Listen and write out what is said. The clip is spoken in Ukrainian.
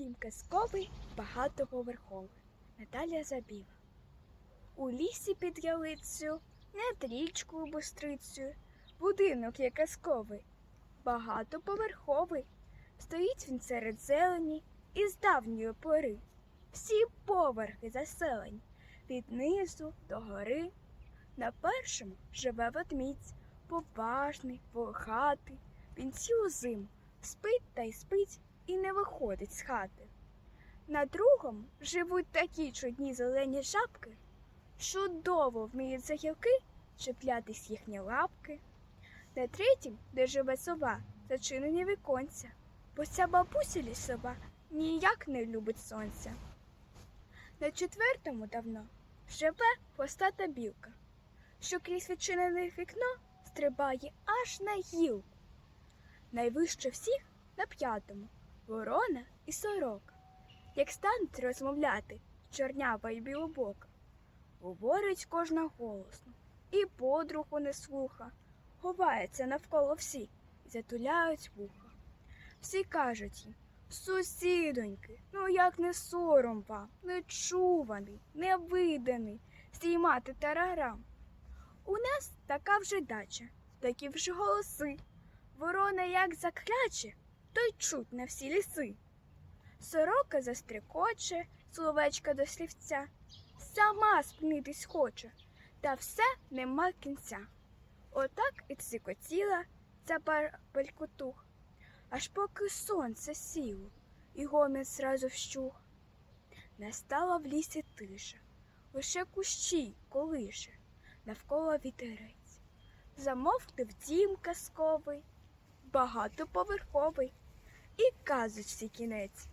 Дім казковий багатоповерховий. Наталія Забіва. У лісі під ялицею, над річкою бустрицею. Будинок є казковий, багатоповерховий. Стоїть він серед зелені із давньої пори. Всі поверхи заселені від низу до гори. На першому живе ведмідь, поважний, волохатий. Він цілу зиму спить та й спить і не виходить з хати. На другому живуть такі чудні зелені жабки, чудово вміють за гілки чіплятись їхні лапки. На третім, де живе сова, зачинені віконця, бо ця бабуся лісова ніяк не любить сонця. На четвертому давно живе хвостата білка, що крізь відчинене вікно стрибає аж на гілку. Найвище всіх на п'ятому ворона і сорока. Як стануть розмовляти, чорнява й білобока. Говорить кожна голосно, і подругу не слуха, ховається навколо всі і затуляють вуха. Всі кажуть їм, сусідоньки, ну як не сором вам, нечуваний, невиданий, стіймати тарарам. У нас така вже дача, такі вже голоси. Ворона як закляче, то й чуть на всі ліси. Сорока застрекоче, словечка до слівця, сама спинитись хоче, та все нема кінця. Отак і цикотіла ця барбелькотух, аж поки сонце сіло, і гомін зразу вщух. Настала в лісі тиша, лише кущі колише, навколо вітерець. Замовкнув дім казковий, багатоповерховий, і казочці кінець.